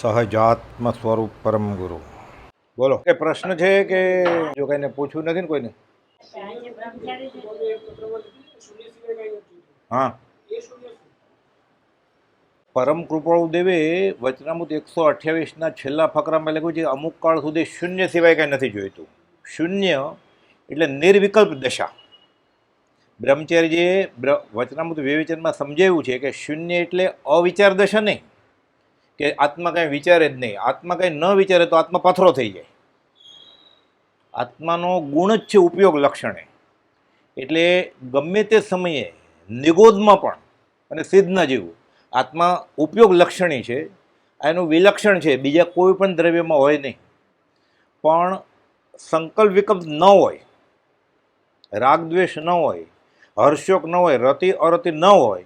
સહજાત્મ સ્વરૂપ પરમ ગુરુ. બોલો. કે પ્રશ્ન છે કે જો કઈને પૂછવું નથી ને કોઈને? હા. પરમ કૃપાળુ દેવે વચનામૃત એકસો અઠ્યાવીસના છેલ્લા ફકરામાં લખ્યું છે અમુક કાળ સુધી શૂન્ય સિવાય કાંઈ નથી જોઈતું. શૂન્ય એટલે નિર્વિકલ્પ દશા. બ્રહ્મચારીજીએ બ્ર- વચનામૃત વિવેચનમાં સમજાવ્યું છે કે શૂન્ય એટલે અવિચાર દશા નહીં. કે આત્મા કાંઈ વિચારે જ નહીં. આત્મા કાંઈ ન વિચારે તો આત્મા પથરો થઈ જાય. આત્માનો ગુણ જ છે ઉપયોગ લક્ષણે. એટલે ગમે તે સમયે નિગોદમાં પણ અને સિદ્ધના જેવું આત્મા ઉપયોગ લક્ષણી છે એનું વિલક્ષણ છે, બીજા કોઈ પણ દ્રવ્યમાં હોય નહીં. પણ સંકલ્પ વિકલ્પ ન હોય રાગદ્વેષ ન હોય, હર્ષોક ન હોય, રતિ અરતિ ન હોય,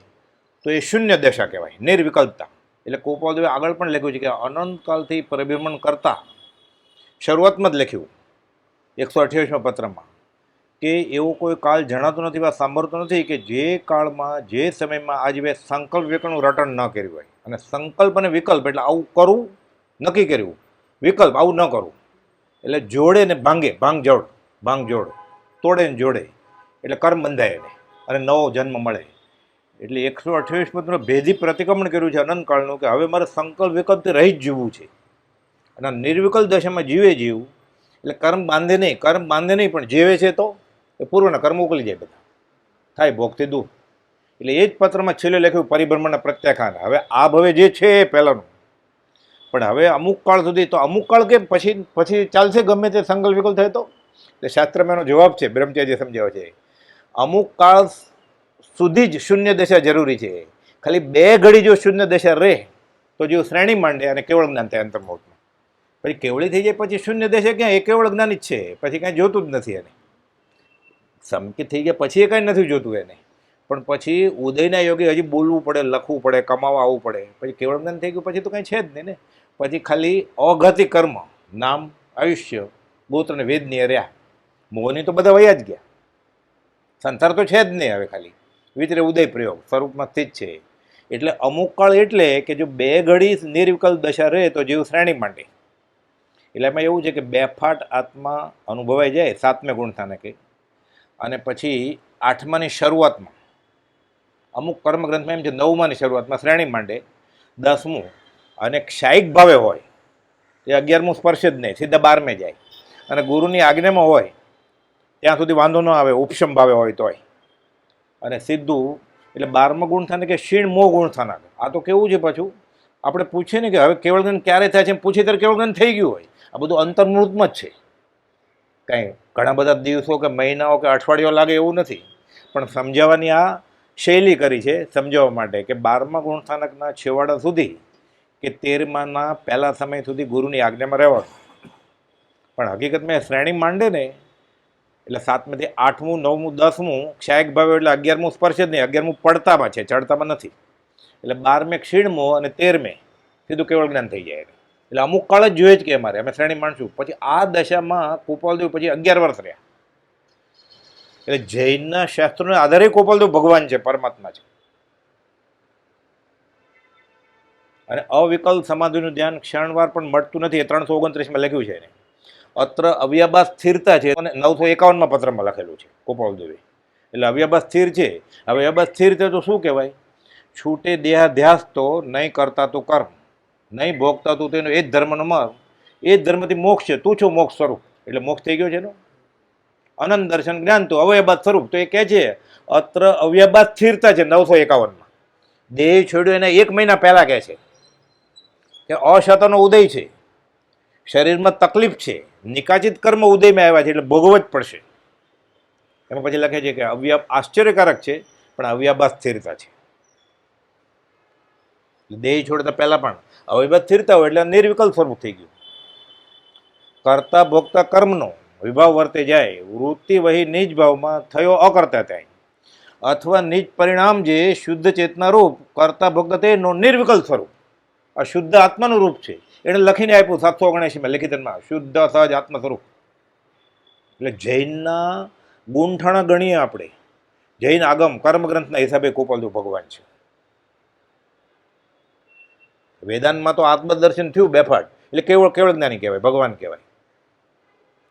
તો એ શૂન્ય દશા કહેવાય, નિર્વિકલ્પતા. એટલે કોપાલદેવે આગળ પણ લખ્યું છે કે અનંતકાલથી પરિભ્રમણ કરતા શરૂઆતમાં જ લખ્યું એકસો અઠ્યાવીસમાં પત્રમાં કે એવો કોઈ કાળ જણાતો નથી વા સાંભળતો નથી કે જે કાળમાં, જે સમયમાં આજે સંકલ્પ વિકલ્પનું રટણ ન કર્યું હોય. અને સંકલ્પ અને વિકલ્પ એટલે આવું કરવું નક્કી કર્યું. વિકલ્પ આવું ન કરવું એટલે જોડે ને ભાંગે ભાંગ જોડ ભાંગ જોડ તોડે ને જોડે. એટલે કર્મ બંધાય એને. અને નવો જન્મ મળે. એટલે એકસો અઠ્યાવીસ પદનું ભેદી પ્રતિક્રમણ કર્યું છે અનંતકાળનું કે હવે મારે સંકલ્પ વિકલ્પથી રહી જ જીવવું છે. અને નિર્વિકલ્પ દશામાં જીવે જીવવું. એટલે કર્મ બાંધે નહીં, કર્મ બાંધે નહીં, પણ જીવે છે તો એ પૂર્વના કર્મ ઉકલી જાય બધા. થાય ભોગથી દૂર. એટલે એ જ પત્રમાં છેલ્લે લખ્યું, પરિભ્રમણના પ્રત્યાખ્યાન હવે આ ભવે જે છે એ પહેલાંનું. પણ હવે અમુક કાળ સુધી તો અમુક કાળ કેમ? પછી પછી ચાલશે ગમે તે સંકલ્પ વિકલ્પ થાય તો? એટલે શાસ્ત્રમાં એનો જવાબ છે, બ્રહ્મચાર્ય સમજાવે છે. અમુક કાળ સુધી જ શૂન્ય દશા જરૂરી છે. ખાલી બે ઘડી જો શૂન્ય દશા રહે, તો જો શ્રેણી માંડે અને કેવળ જ્ઞાન થાય અંતર્મુખમાં પછી કેવળી થઈ જાય, પછી શૂન્ય દશા ક્યાં? એ કેવળ જ્ઞાન જ છે. પછી કાંઈ જોતું જ નથી એને. સમકિત થઈ ગયા પછી એ કાંઈ નથી જોતું એને. પણ પછી ઉદયના યોગે હજી બોલવું પડે, લખવું પડે, કમાવા આવવું પડે. પછી કેવળ જ્ઞાન થઈ ગયું, પછી તો કંઈ છે જ નહીં ને. પછી ખાલી અઘાતી કર્મ, નામ, આયુષ્ય, ગોત્ર અને વેદનીય રહ્યા. મોહની તો બધા વયા જ ગયા. સંસાર તો છે જ નહીં હવે ખાલી. વિતરે ઉદય પ્રયોગ સ્વરૂપમાં સ્થિત છે એટલે અમુક કાળ એટલે કે જો બે ઘડી નિર્વિકલ્પ દશા રહે તો જીવ શ્રેણી માંડે. એટલે એમાં એવું છે કે બેફાટ આત્મા અનુભવાઈ જાય સાતમે ગુણસ્થાને કે અને પછી આઠમાની શરૂઆતમાં, અમુક કર્મગ્રંથમાં એમ છે નવમાની શરૂઆતમાં શ્રેણી માંડે, દસમું. અને ક્ષાયિક ભાવે હોય, એ અગિયારમું સ્પર્શે જ નહીં, સીધા બારમે જાય. અને ગુરુની આજ્ઞામાં હોય, ત્યાં સુધી વાંધો ન આવે, ઉપશમ ભાવે હોય તોય. અને સીધું એટલે બારમા ગુણ થાને કે ક્ષીણ મો ગુણ થાના આ તો કેવું છે પાછું? આપણે પૂછીએ ને કે હવે કેવળ ક્યારે થાય છે પૂછીએ ત્યારે કેવળ થઈ ગયું હોય. આ બધું અંતર્મૃતમાં જ છે. કાંઈ ઘણા બધા દિવસો કે મહિનાઓ કે અઠવાડિયો લાગે એવું નથી. પણ સમજાવવાની આ શૈલી કરી છે સમજાવવા માટે કે બારમા ગુણસ્થાનકના છેવાડા સુધી કે તેરમાના પહેલા સમય સુધી ગુરુની આજ્ઞામાં રહેવાનું. પણ હકીકતમાં શ્રેણી માંડે ને એટલે સાતમાંથી આઠમું, નવમું, દસમું, ક્ષાયક ભાવે એટલે અગિયારમું સ્પર્શ જ નહીં, અગિયારમું પડતામાં છે, ચડતામાં નથી. એટલે બારમે ક્ષીણમો અને તેરમે સીધું કેવળ જ્ઞાન થઈ જાય એટલે અમુક કાળ જ જોઈએ જ કે અમારે, અમે શ્રેણી માણશું. પછી આ દશામાં ગોપાલદેવ પછી અગિયાર વર્ષ રહ્યા. એટલે જૈનના શાસ્ત્રોના આધારે ગોપાલદેવ ભગવાન છે, પરમાત્મા છે. અને અવિકલ સમાધિનું ધ્યાન ક્ષણવાર પણ મળતું નથી, એ ત્રણસો ઓગણત્રીસમાં લખ્યું છે એને. અત્ર અવ્યાબા સ્થિરતા છે અને નવસો એકાવનમાં પત્રમાં લખેલું છે ગોપાલદેવે એટલે અવ્યાબા સ્થિર છે. અવ્યાબા સ્થિર છે તો શું કહેવાય? છૂટે દેહાધ્યાસ તો નહીં કરતા તું કર્મ. નહીં ભોગતા તું તેનો એ જ ધર્મનો મર્મ એ જ ધર્મથી મોક્ષ છે. તું છો મોક્ષ સ્વરૂપ. એટલે મોક્ષ થઈ ગયો છે એનો? અનંત દર્શન જ્ઞાન તો અવયબાદ સ્વરૂપ. તો એ કહે છે, અત્ર અવ્યબાદ સ્થિરતા છે નવસો એકાવનમાં. દેહ છોડ્યો એને એક મહિના પહેલાં કહે છે કે અશતનો ઉદય છે. શરીરમાં તકલીફ છે. નિકાચિત કર્મ ઉદયમાં આવ્યા છે એટલે ભોગવવું જ પડશે. એમાં પછી લખે છે કે અવ્યાપ આશ્ચર્યકારક છે, પણ અવ્યાબા સ્થિરતા છે. દેહ છોડતા પહેલાં પણ અવ્યભાસ સ્થિરતા હોય એટલે નિર્વિકલ્પ સ્વરૂપ થઈ ગયું. કરતા ભોગતા કર્મનો વિભાવ વર્તે જાય, વૃત્તિ વહી નિજ ભાવમાં થયો અકર્તા ત્યાં અથવા નિજ પરિણામ જે શુદ્ધ ચેતના રૂપ કરતા ભોગતા તેનો નિર્વિકલ્પ સ્વરૂપ. આ શુદ્ધ આત્માનું રૂપ છે. એણે લખીને આપ્યું, સાતસો ઓગણએંશીમાં લેખિતનમાં શુદ્ધ સહજ આત્મ સ્વરૂપ એટલે જૈનના ગુંઠાણા ગણીએ આપણે. જૈન આગમ, કર્મગ્રંથના હિસાબે ગોપાલદેવ ભગવાન છે. વેદાંતમાં તો આત્મદર્શન થયું બેફાટ. એટલે કેવળ કેવળ જ્ઞાની કહેવાય, ભગવાન કહેવાય.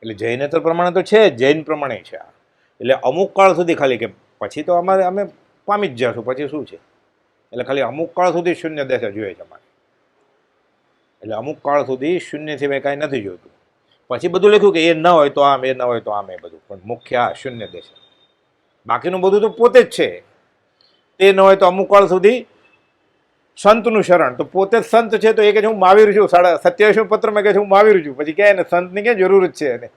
એટલે જૈનેતર પ્રમાણે તો છે જૈન પ્રમાણે છે આ. એટલે અમુક કાળ સુધી ખાલી કે પછી તો અમારે, અમે પામી જ જશું પછી શું છે? એટલે ખાલી અમુક કાળ સુધી શૂન્ય દશા જોઈએ છે અમારે. એટલે અમુક કાળ સુધી શૂન્ય સિવાય કાંઈ નથી જોતું. પછી બધું લખ્યું કે એ ન હોય તો આમ, એ ન હોય તો આમ, એ બધું. પણ મુખ્ય આ શૂન્ય દેશે. બાકીનું બધું તો પોતે જ છે. તે ન હોય તો અમુક કાળ સુધી સંતનું શરણ. તો પોતે જ સંત છે તો એ કહે છે, હું મહાવીર છું, સાડા સત્યાવીસમો પત્રમાં કહે છે, હું મહાવીર છું. પછી ક્યાં એને સંતની ક્યાં જરૂર જ છે એને?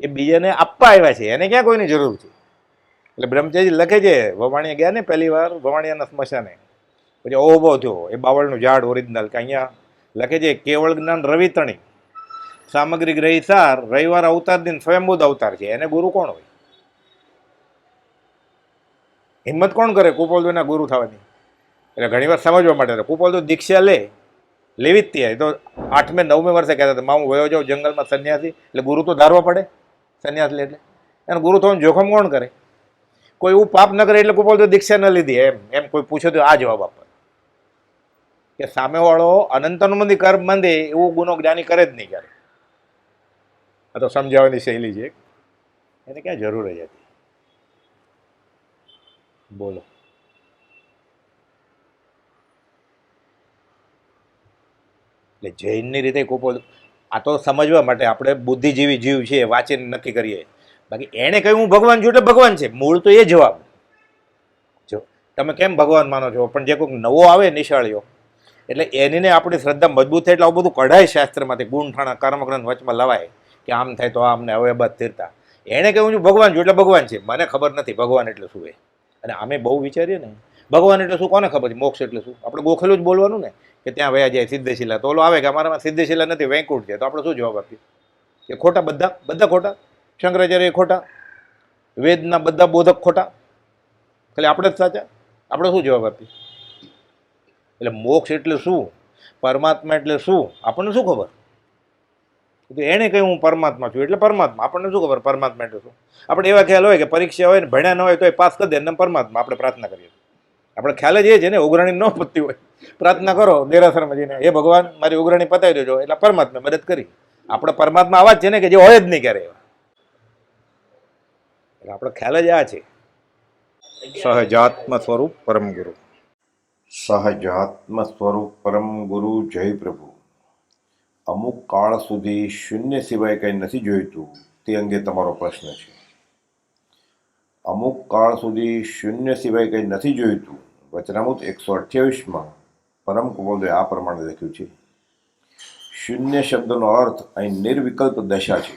એ બીજાને આપવા આવ્યા છે, એને ક્યાં કોઈની જરૂર છે? એટલે બ્રહ્મચારી લખે છે, વવાણીયા ગયા ને પહેલી વાર, વવાણીયાના સ્મશાને. પછી ઓહો થયો એ બાવળનું ઝાડ ઓરિજિનલ કે અહીંયા લખે છે કેવળ જ્ઞાન રવિતણી સામગ્રી ગ્રહીસાર રવિવાર અવતાર દિન સ્વયંભૂત અવતાર છે. એને ગુરુ કોણ હોય? હિંમત કોણ કરે કુપોલદોના ગુરુ થવાની? એટલે ઘણીવાર સમજવા માટે કુપોલદો દીક્ષા લે, લેવી જ ત્યાં. તો આઠમે, નવમે વર્ષે કહેતા હતા, મામું વયો જાઉં જંગલમાં સંન્યાસી. એટલે ગુરુ તો ધારવા પડે, સંન્યાસ લે એટલે. અને ગુરુ થવાનું જોખમ કોણ કરે? કોઈ એવું પાપ ન કરે એટલે કુપોલદો દીક્ષા ન લીધી. એમ એમ કોઈ પૂછે તો આ જવાબ આપે. કે સામેવાળો અનંતનુમંદી કર્મ મંદે એવું ગુનો જ્ઞાની કરે જ નહીં ક્યારે. આ તો સમજાવવાની શૈલી છે એને ક્યાં જરૂર જ હતી બોલો. એટલે જૈનની રીતે કોપો આ તો સમજવા માટે આપણે બુદ્ધિજીવી જીવ છે વાંચીને નક્કી કરીએ. બાકી એણે કહ્યું હું ભગવાન છું એટલે ભગવાન છે. મૂળ તો એ જવાબ. જો, તમે કેમ ભગવાન માનો છો? પણ જે કોઈક નવો આવે નિશાળીઓ એટલે એનીને આપણી શ્રદ્ધા મજબૂત થાય એટલે આવું બધું કઢાય શાસ્ત્રમાંથી. ગુણઠાણા, કર્મગ્રંથ વચમાં લવાય કે આમ થાય તો આમને હવે બસ તીરતા. એણે કહ્યું છું ભગવાન છું એટલે ભગવાન છે. મને ખબર નથી ભગવાન એટલે શું એ. અને અમે બહુ વિચારીએ ને, ભગવાન એટલે શું? કોને ખબર છે? મોક્ષ એટલે શું? આપણે ગોખેલું જ બોલવાનું ને, કે ત્યાં વયા જાય સિદ્ધશિલા. તો ઓલો આવે કે, અમારામાં સિદ્ધશિલા નથી, વૈકુંઠ છે. તો આપણે શું જવાબ આપીએ? કે ખોટા બધા બધા ખોટા? શંકરાચાર્ય ખોટા? વેદના બધા બોધક ખોટા? ખાલી આપણે જ સાચા? આપણે શું જવાબ આપીએ? એટલે મોક્ષ એટલે શું? પરમાત્મા એટલે શું? આપણને શું ખબર? તો એણે કહ્યું હું પરમાત્મા છું. એટલે પરમાત્મા. આપણને શું ખબર? પરમાત્મા એટલે શું? આપણે એવા ખ્યાલ હોય કે પરીક્ષા હોય ને ભણ્યા ન હોય તો એ પાસ કરી દે એમને પરમાત્મા. આપણે પ્રાર્થના કરીએ આપણે ખ્યાલ જ એ છે ને, ઉઘરાણી ન પતતી હોય. પ્રાર્થના કરો, દેરાસરમાં જઈને. એ ભગવાન, મારી ઉઘરાણી પતાવી દેજો. એટલે પરમાત્મા મદદ કરી. આપણે પરમાત્મા આવા જ છે ને કે જે હોય જ નહીં ક્યારે એવા. એટલે આપણો ખ્યાલ જ આ છે. સહજાત્મ સ્વરૂપ પરમ ગુરુ સહજાત્મ સ્વરૂપ પરમ ગુરુ જય પ્રભુ. અમુક કાળ સુધી શૂન્ય સિવાય કંઈ નથી જોઈતું, તે અંગે તમારો પ્રશ્ન છે. અમુક કાળ સુધી શૂન્ય સિવાય કંઈ નથી જોઈતું, વચનામૃત એકસો અઠ્યાવીસમાં પરમ કુબોલે આ પ્રમાણે લખ્યું છે. શૂન્ય શબ્દનો અર્થ અહીં નિર્વિકલ્પ દશા છે.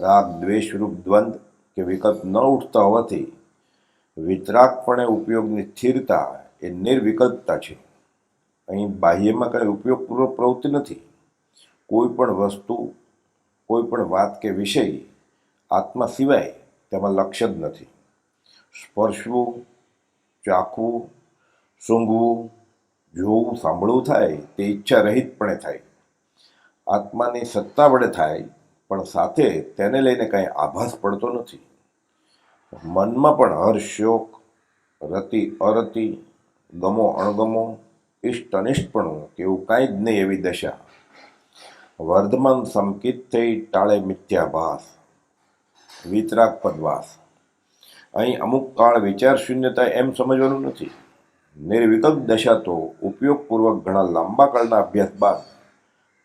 રાગ દ્વેષરૂપ દ્વંદ કે વિકલ્પ ન ઉઠતા હોવાથી વિતરાગપણે ઉપયોગની સ્થિરતા એ નિર્વિકલ્પતા છે. અહીં બાહ્યમાં કંઈ ઉપયોગપૂર્વક પ્રવૃત્તિ નથી. કોઈ પણ વસ્તુ, કોઈ પણ વાત કે વિષય આત્મા સિવાય તેમાં લક્ષ્ય જ નથી. સ્પર્શવું, ચાખવું, સૂંઘવું, જોવું, સાંભળવું થાય તે ઈચ્છા રહિતપણે થાય. આત્માની સત્તા વડે થાય, પણ સાથે તેને લઈને કાંઈ આભાસ પડતો નથી. મનમાં પણ હર્ષ, શોક, રતિ, અરતિ ગમો, અણગમો ઇષ્ટ અનિષ્ટપણું, કે એવું કાંઈ જ નહીં એવી દશા. વર્ધમાન સંકિત થઈ ટાળે મિથ્યાભાસ, વિતરાગ પદવાસ. અહીં અમુક કાળ વિચાર શૂન્યતા એમ સમજવાનું નથી. નિર્વિકલ્પ દશા તો ઉપયોગપૂર્વક ઘણા લાંબા કાળના અભ્યાસ બાદ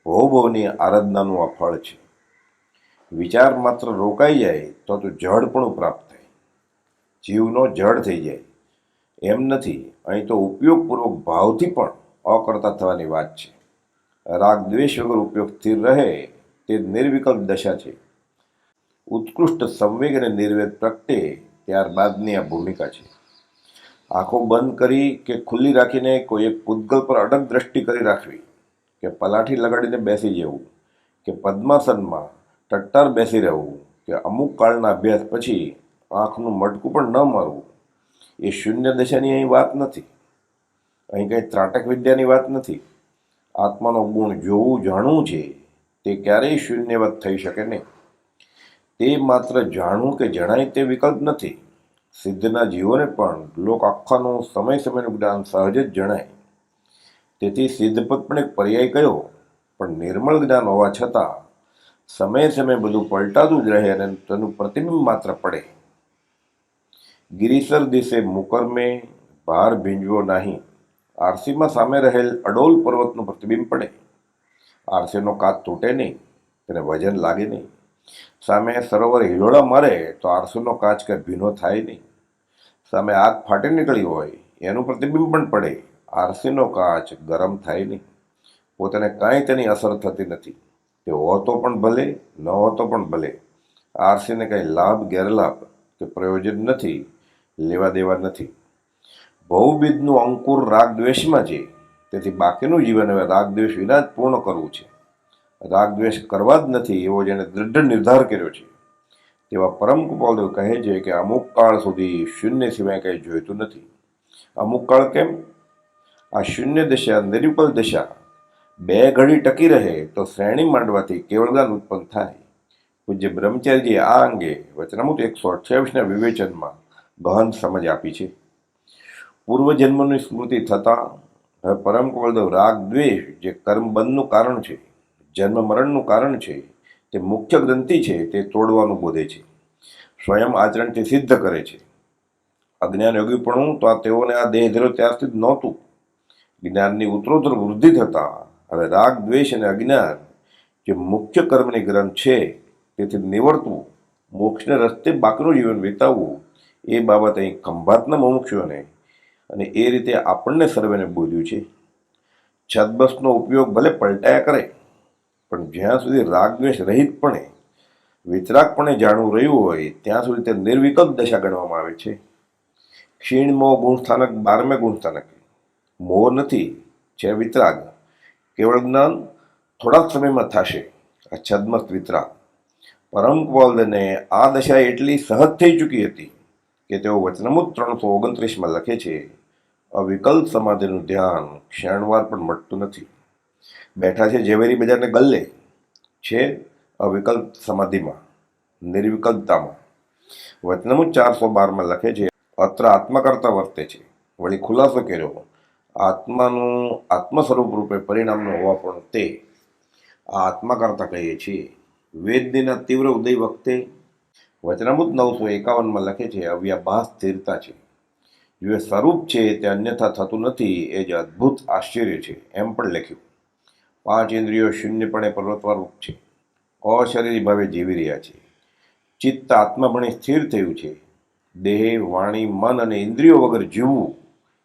ભવભવની આરાધનાનું આ ફળ છે. વિચાર માત્ર રોકાઈ જાય તો તો જડપણું પ્રાપ્ત થાય. જીવનો જડ થઈ જાય. એમ નથી. અહીં તો ઉપયોગપૂર્વક ભાવથી પણ અકર્તા થવાની વાત છે. રાગ દ્વેષ વગર ઉપયોગ સ્થિર રહે તે નિર્વિકલ્પ દશા છે. ઉત્કૃષ્ટ સંવેગ અને નિર્વેદ પ્રગટે ત્યારબાદની આ ભૂમિકા છે. આંખો બંધ કરી કે ખુલ્લી રાખીને કોઈ એક પૂતગલ પર અડગ દ્રષ્ટિ કરી રાખવી, કે પલાઠી લગાડીને બેસી જવું, કે પદ્માસનમાં ટટ્ટાર બેસી રહેવું, કે અમુક કાળના અભ્યાસ પછી આંખનું મટકું પણ ન મારવું એ શૂન્ય દશાની અહીં વાત નથી. અહીં કંઈ ત્રાટક વિદ્યાની વાત નથી. આત્માનો ગુણ જોવું, જાણવું છે, તે ક્યારેય શૂન્યવત થઈ શકે નહીં. તે માત્ર જાણવું કે જણાય તે વિકલ્પ નથી. સિદ્ધના જીવોને પણ લોક આખાનું સમય સમયનું જ્ઞાન સહજ જ જણાય. તેથી સિદ્ધપદ પણ એક પર્યાય કયો, પણ નિર્મળ જ્ઞાન હોવા છતાં સમયે સમયે બધું પલટાતું જ રહે અને તેનું પ્રતિબિંબ માત્ર પડે. ગિરિસર દિશે મુકરમે ભાર ભીંજવો નહીં. આરસીમાં સામે રહેલ અડોલ પર્વતનું પ્રતિબિંબ પડે. આરસીનો કાચ તૂટે નહીં, તેને વજન લાગે નહીં. સામે સરોવર હિલોડા મારે તો આરસીનો કાચ કે ભીનો થાય નહીં. સામે આગ ફાટી નીકળી હોય, એનું પ્રતિબિંબ પણ પડે. આરસીનો કાચ ગરમ થાય નહીં. પોતાને કાંઈ તેની અસર થતી નથી. તે હોતો પણ ભલે, ન હોતો પણ ભલે. આરસીને કંઈ લાભ, ગેરલાભ કે પ્રયોજન નથી. લેવા દેવા નથી. બહુવિધનું અંકુર રાગ દ્વેષમાં છે. તેથી બાકીનું જીવન હવે રાગ દ્વેષ વિના જ પૂર્ણ કરવું છે. રાગ દ્વેષ કરવા જ નથી, એવો જેણે દૃઢ નિર્ધાર કર્યો છે. તેવા પરમ કૃપાલદેવ કહે છે કે અમુક કાળ સુધી શૂન્ય સિવાય કંઈ જોઈતું નથી. અમુક કાળ કેમ? આ શૂન્ય દશા નિરુપલ દશા. બે ઘડી ટકી રહે તો શ્રેણી માંડવાથી કેવળદાન ઉત્પન્ન થાય. પૂજ્ય બ્રહ્મચારીજીએ આ અંગે વચનામૃત એકસો અઠ્યાવીસના વિવેચનમાં ગહન સમજ આપી છે. પૂર્વજન્મની સ્મૃતિ થતાં હવે પરમ કુવલદેવ રાગ દ્વેષ જે કર્મબંધનું કારણ છે, જન્મ મરણનું કારણ છે, તે મુખ્ય ગ્રંથિ છે, તે તોડવાનું બોધે છે. સ્વયં આચરણથી સિદ્ધ કરે છે. અજ્ઞાન યોગીપણું તો આ તેઓને આ દેહ ધરો ત્યારથી જ નહોતું. જ્ઞાનની ઉત્તરોત્તર વૃદ્ધિ થતાં હવે રાગ, દ્વેષ અને અજ્ઞાન જે મુખ્ય કર્મની ગ્રંથ છે, તેથી નિવર્તવું મોક્ષને રસ્તે બાકીનું જીવન વિતાવવું એ બાબત અહીં ખંભાતના મુમુક્ષુઓને અને એ રીતે આપણને સર્વેને બોલ્યું છે. છદબસનો ઉપયોગ ભલે પલટાયા કરે, પણ જ્યાં સુધી રાગદ્વેષ રહિતપણે વિતરાગપણે જાણવું રહ્યું હોય, ત્યાં સુધી તે નિર્વિકલ્પ દશા ગણવામાં આવે છે. ક્ષીણ મોહ ગુણસ્થાનક, બારમે ગુણસ્થાનક. મોહ નથી છે વિતરાગ. કેવળ જ્ઞાન થોડા સમયમાં થશે. આ છદ્મસ્ત વિતરાગ. પરમ કુવલને આ દશા એટલી સહજ થઈ ચૂકી હતી. કે તેઓ વચનમુત ત્રણસો ઓગણત્રીસમાં લખે છે અવિકલ્પ સમાધિનું ધ્યાન ક્ષણવાર પણ મટતું નથી. બેઠા છે ઝવેરી બજારને ગલ્લે, છે અવિકલ્પ સમાધિમાં, નિર્વિકલ્પતામાં. વચનમુત ચારસો બારમાં લખે છે, અત્ર આત્મા કરતા વર્તે છે. વળી ખુલાસો કર્યો, આત્માનું આત્મ સ્વરૂપ રૂપે પરિણામનો હોવા પણ તે આ આત્મા કરતા કહીએ છીએ. વેદનીના તીવ્ર ઉદય વખતે વચનામૃત નવસો એકાવનમાં લખે છે અવ્યાભાસ સ્થિરતા છે. જે સ્વરૂપ છે, તે અન્યથા થતું નથી, એ જ અદ્ભુત આશ્ચર્ય છે. એમ પણ લખ્યું. પાંચ ઇન્દ્રિયો શૂન્યપણે પર્વતવારૂપ છે. અશરીરી ભાવે જીવી રહ્યા છે. ચિત્ત આત્માપણે સ્થિર થયું છે. દેહ, વાણી, મન અને ઇન્દ્રિયો વગર જીવવું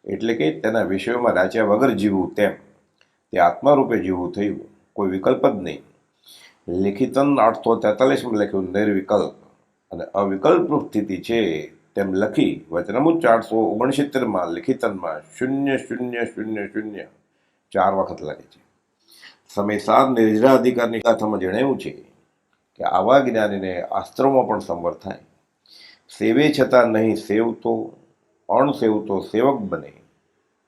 એટલે કે તેના વિષયોમાં રાચ્યા વગર જીવવું તેમ. તે આત્મારૂપે જીવવું થયું. કોઈ વિકલ્પ જ નહીં. લેખિતન આઠસો તેતાલીસમાં લખ્યું, નિર્વિકલ્પ. અને અવિકલ્પ સ્થિતિ છે તેમ લખી વચનમુ ચારસો ઓગણસિત્તેરમાં લિખિતનમાં શૂન્ય શૂન્ય શૂન્ય શૂન્ય ચાર વખત લખે છે. સમય સાત નિર્જરા અધિકારની ગાથામાં જણાવ્યું છે કે આવા જ્ઞાનીને આસ્ત્રોમાં પણ સંવર થાય. સેવે છતાં નહીં સેવતો, અણસેવતો સેવક બને.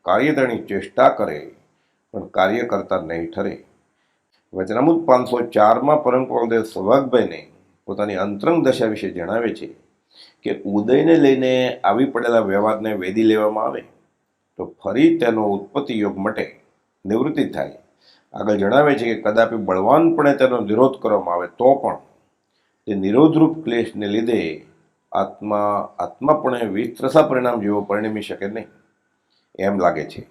કાર્યધણી ચેષ્ટા કરે, પણ કાર્ય કરતા નહીં ઠરે. વચનામૃત પાંચસો ચારમાં પરમ કુળદેવ સૌભાગભાઈને પોતાની અંતરંગ દશા વિશે જણાવે છે કે ઉદયને લઈને આવી પડેલા વ્યવહારને વેદી લેવામાં આવે, તો ફરી તેનો ઉત્પત્તિ યોગ મટે નિવૃત્તિ થાય. આગળ જણાવે છે કે કદાપી બળવાનપણે તેનો નિરોધ કરવામાં આવે તો પણ તે નિરોધરૂપ ક્લેશને લીધે આત્મા, આત્માપણે વિસ્ત્રસા પરિણામ જેવો પરિણમી શકે નહીં. એમ લાગે છે.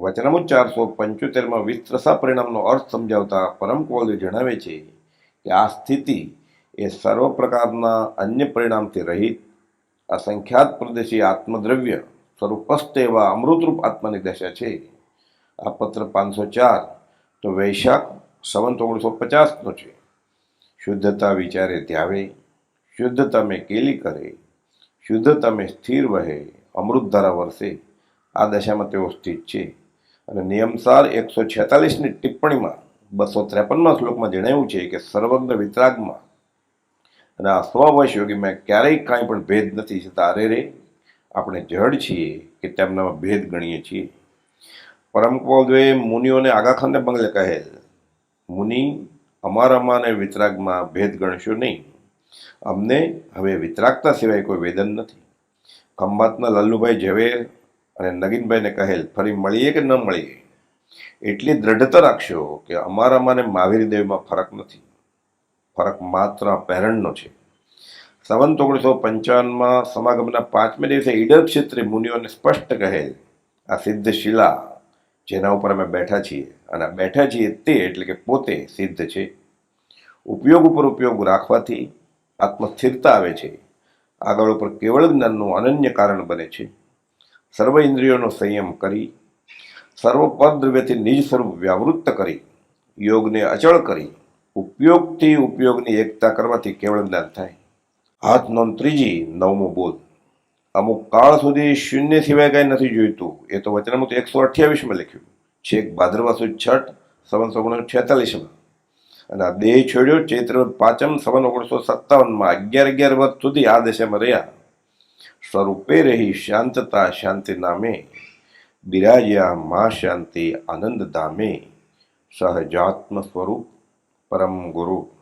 વચનામુ ચારસો પંચોતેરમાં વિસ્ત્રસા પરિણામનો અર્થ સમજાવતા પરમ કુવલદેવ જણાવે છે કે આ સ્થિતિ એ સર્વ પ્રકારના અન્ય પરિણામથી રહિત અસંખ્યાત પ્રદેશી આત્મદ્રવ્ય સ્વરૂપસ્થ એવા અમૃતરૂપ આત્માની દશા છે. આ પત્ર પાંચસો ચાર તો વૈશાખ સંવંત ઓગણીસો પચાસનો છે. શુદ્ધતા વિચારે ધ્યાવે શુદ્ધ તમે કેલી કરે શુદ્ધ તમે સ્થિર વહે અમૃતધારા વરસે. આ દશામાં તેઓ સ્થિત છે. અને નિયમસાર એકસો છેતાલીસની ટિપ્પણીમાં બસો ત્રેપનમાં શ્લોકમાં જણાવ્યું છે કે સર્વજ્ઞ વિતરાગમાં અને આ સ્વવશ યોગીમાં ક્યારેય કાંઈ પણ ભેદ નથી છતાં અરે રે, આપણે જડ છીએ કે તેમનામાં ભેદ ગણીએ છીએ. પરમ કૌલવે મુનિઓને આગાખાનને બંગલે કહેલ મુનિ અમારામાં અને વિતરાગમાં ભેદ ગણશો નહીં. અમને હવે વિતરાગતા સિવાય કોઈ વેદન નથી. ખંભાતના લલ્લુભાઈ ઝવેર અને નગીનભાઈને કહેલ ફરી મળીએ કે ન મળીએ? એટલી દ્રઢતા રાખશો કે અમારામાં અને મહાવીર દેવમાં ફરક નથી. ફરક માત્ર પહેરણનો છે. સંવંત ઓગણીસો પંચાવનમાં સમાગમના પાંચમે દિવસે ઈડર ક્ષેત્રે મુનિઓને સ્પષ્ટ કહેલ, આ સિદ્ધ શિલા, જેના ઉપર અમે બેઠા છીએ, અને બેઠા છીએ તે એટલે કે પોતે સિદ્ધ છે. ઉપયોગ ઉપર ઉપયોગ રાખવાથી આત્મસ્થિરતા આવે છે. આગળ ઉપર કેવળ જ્ઞાનનું અનન્ય કારણ બને છે. સર્વ ઇન્દ્રિયોનો સંયમ કરી, સર્વ પરદ્રવ્યથી નિજ સ્વરૂપ વ્યાવૃત્ત કરી, યોગને અચળ કરી ઉપયોગથી ઉપયોગની એકતા કરવાથી કેવળ જ્ઞાન થાય. હાથ નોંધ ત્રીજી, નવમો બોલ અમુક કાળ સુધી શૂન્ય સિવાય કાંઈ નથી જોઈતું. એ તો વચનામૃત એકસો અઠ્યાવીસમાં લખ્યું. છેક ભાદરવા સુદ છઠ, સવન ઓગણીસો છેતાલીસમાં. અને આ દેહ છોડ્યો ચૈત્ર પાંચમ, સવન ઓગણીસો સત્તાવનમાં, અગિયાર અગિયાર વર્ષ સુધી આ દશામાં રહ્યા. સ્વરૂપે રહી શાંતતા શાંતિ નામે. બિરાજ્યા મા શાંતિ આનંદ ધામે. સહજાત્મ સ્વરૂપ પરમ ગુરુ